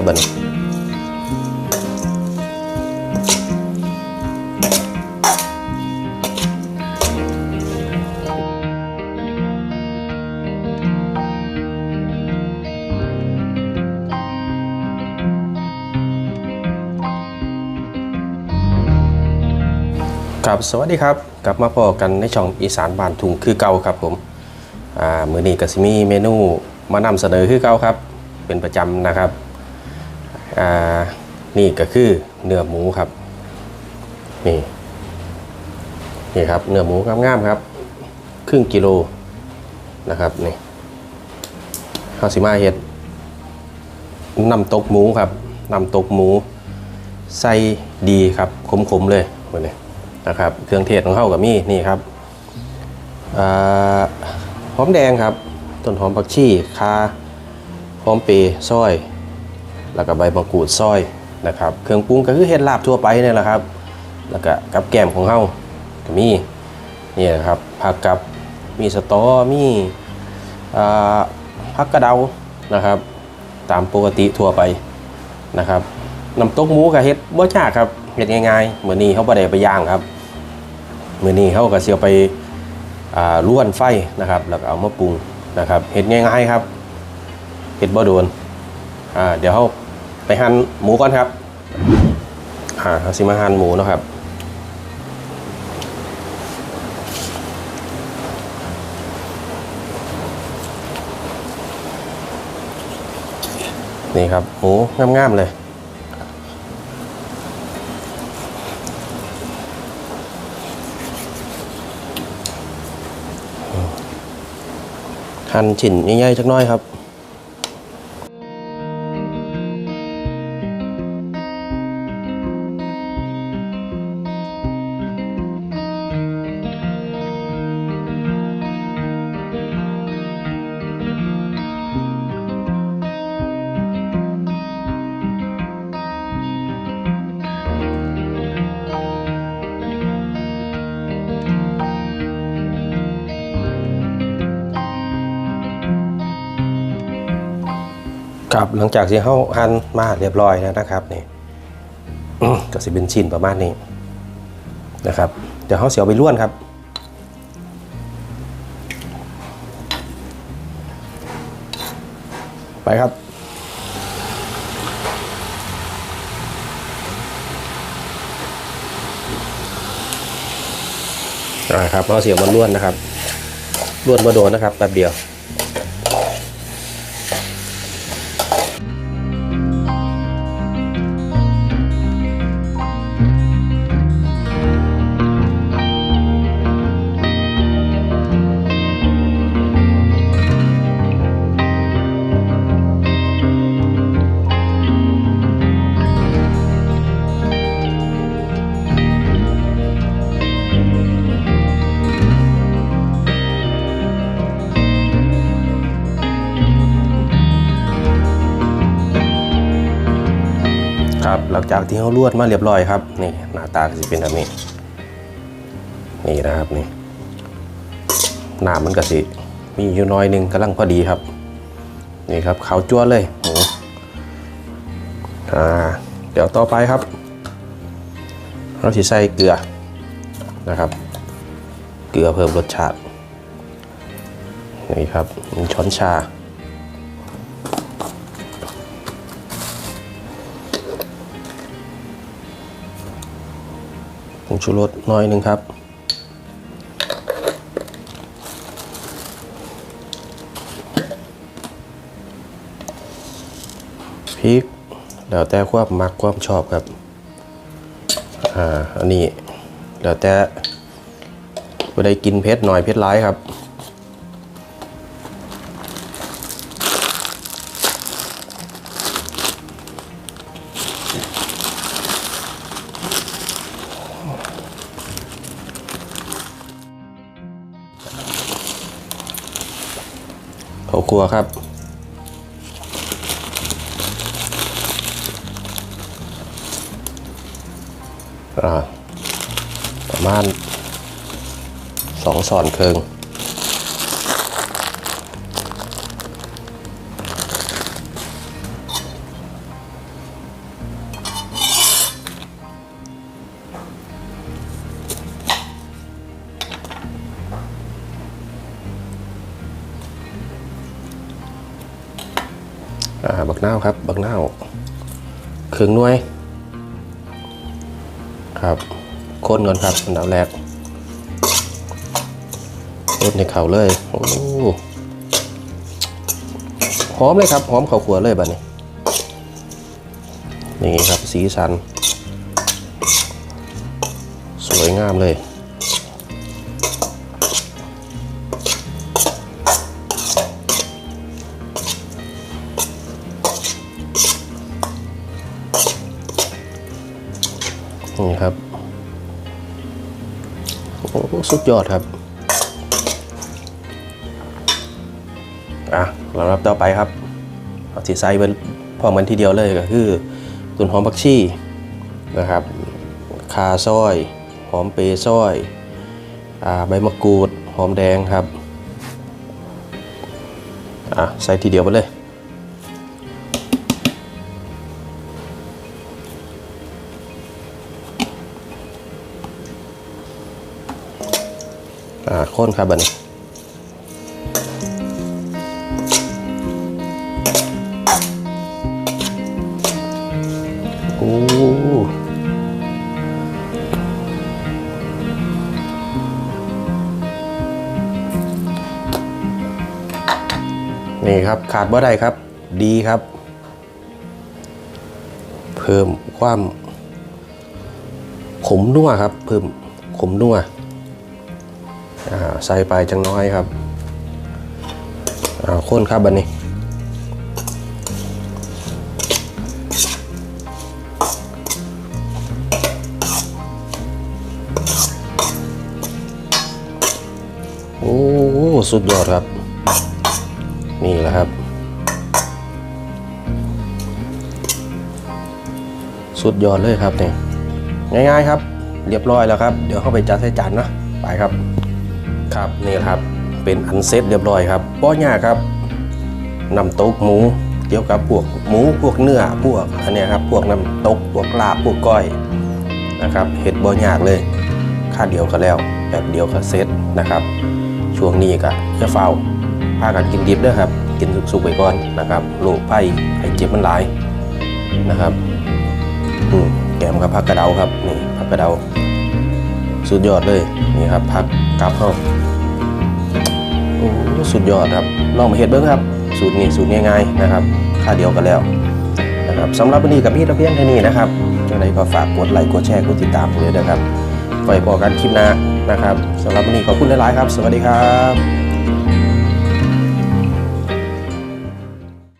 ครับบัดนี้ครับสวัสดีครับกลับมาพอกันในช่องอีสานบ้านทุงคือเก่าครับผมอ่ามือนี้ก็สิมีเมนูมานำเสนอคือเก่าครับ เป็นประจำนะครับ อ่านี่ก็คือเนื้อหมูครับ นี่นี่ครับเนื้อหมูงามๆครับ ครึ่งกิโลนะครับนี่ข้าวสิมาเห็ดน้ำตกหมูครับน้ำตกหมูใส่ดีครับขมๆเลยวันนี้นะครับ เครื่องเทศของเขากับมีนี่ครับหอมแดงครับ ต้นหอมผักชีคาหอมเปรย์ซอย แล้วก็ใบมะกรูดซอยนะครับเครื่องปรุงก็คือเห็ดลาบทั่วไปนี่แหละครับ แล้วก็กับแกมของเฮาก็มีนี่นะครับผักกับมีสตอมีอ่าผักกระเดานะครับ ตามปกติทั่วไปนะครับน้ำตกหมูกับเฮ็ดบ่ยากครับเฮ็ดง่ายๆเหมือนนี้เขาบ่ได้ไปย่างครับเหมือนนี้เขาก็สิเอาไปล้วนไฟนะครับแล้วก็เอามาปรุงนะครับเฮ็ดง่ายๆครับเฮ็ดบ่โดนอ่าเดี๋ยวเขา ไปหั่นหมูก่อนครับ อ่าเขาสิมาหั่นหมูนะครับนี่ครับหมูงามๆเลย หั่นชิ้นใหญ่ๆจักน้อยครับ ครับหลังจากที่เขาหั่นมาเรียบร้อยแล้วนะครับนี่ก็สิเป็นชิ้นประมาณนี้นะครับ เดี๋ยวเขาเสียวไปล้วนครับไปครับอ่าครับเราเสียบมันล้วนนะครับล้วนมาโดนนะครับแป๊บเดียว ครับหลังจากที่เขาลวดมาเรียบร้อยครับนี่หน้าตาก็จะเป็นแบบนี้นี่นะครับนี่หน้ามันก็สิมีอยู่น้อยหนึงกำลังพอดีครับ นี่ครับขาวจ้วนเลยหมูอ่าเดี๋ยวต่อไปครับเราใส่เกลือนะครับ เกลือเพิ่มรสชาตินี่ครับช้อนชา งชูรสน้อยหนึ่งครับ พริก แล้วแต่ความมักความชอบครับ อ่า อันนี้ แล้วแต่บ่ได้กินเผ็ดหน่อยเผ็ดร้ายครับเครัวครับ ประมาณสองสอนเคิง บักนาวครับ บักนาวเครื่องน่วย ครับคนก่อนครับอันดับแรกรดในเข่าเลยโอ้หอมเลยครับหอมข้าวขัวเลยบัดนี้นี่ครับสีสัน สวยงามเลย โอ้สุดยอดครับ อะเรารับต่อไปครับ เอาที่ใส่เป็นพร้อมกันทีเดียวเลยก็คือตุนหอมผักชีนะครับคาซอย หอมเปรย์ซอยอ่าใบมะกรูด หอมแดงครับ อะ ใส่ทีเดียวไปเลย อ่าข้นครับบัดนโอ้นี่ครับขาดบ่ได้ครับ ดีครับ เพิ่มความขมนัวครับ เพิ่มขมนัว ใส่ไปจังน้อยครับข้นครับบันนี้โอ้สุดยอดครับ นี่แหละครับ สุดยอดเลยครับเนี่ยง่ายๆครับ เรียบร้อยแล้วครับ เดี๋ยวเข้าไปจัดใส่จานนะ ไปครับ ครับนี่ครับเป็นอันเซตเรียบร้อยครับป้อยากครับน้ำตกหมูเกี่ยวกับพวกหมูพวกเนื้อพวกอันนี้ครับพวกน้ำตกพวกลาบพวกก้อยนะครับเห็ดบ่ยากเลยค่าเดียวก็แล้วแบบเดียวก็เซตนะครับช่วงนี้ก็จะเฝ้าพากันกินดิบด้วยครับกินสุกๆไปก่อนนะครับโรคไผ่ไข้เจ็บมันหลายนะครับแกมกับผักกระเดาครับนี่ผักกระเดา สุดยอดเลยนี่ครับพักกลับเข้าโอ้สุดยอดครับลองมาเห็ดเบิ้งครับ สูตรนี้สูตรง่ายๆนะครับค่าเดียวกันแล้วนะครับสำหรับวันนี้กับพี่ตะเพียงแค่นี้นะครับยังไงก็ฝากกดไลค์กดแชร์กดติดตามผมเลยนะครับไว้พอกันคลิปหน้านะครับสำหรับวันนี้ขอบคุณหลายๆครับ สวัสดีครับ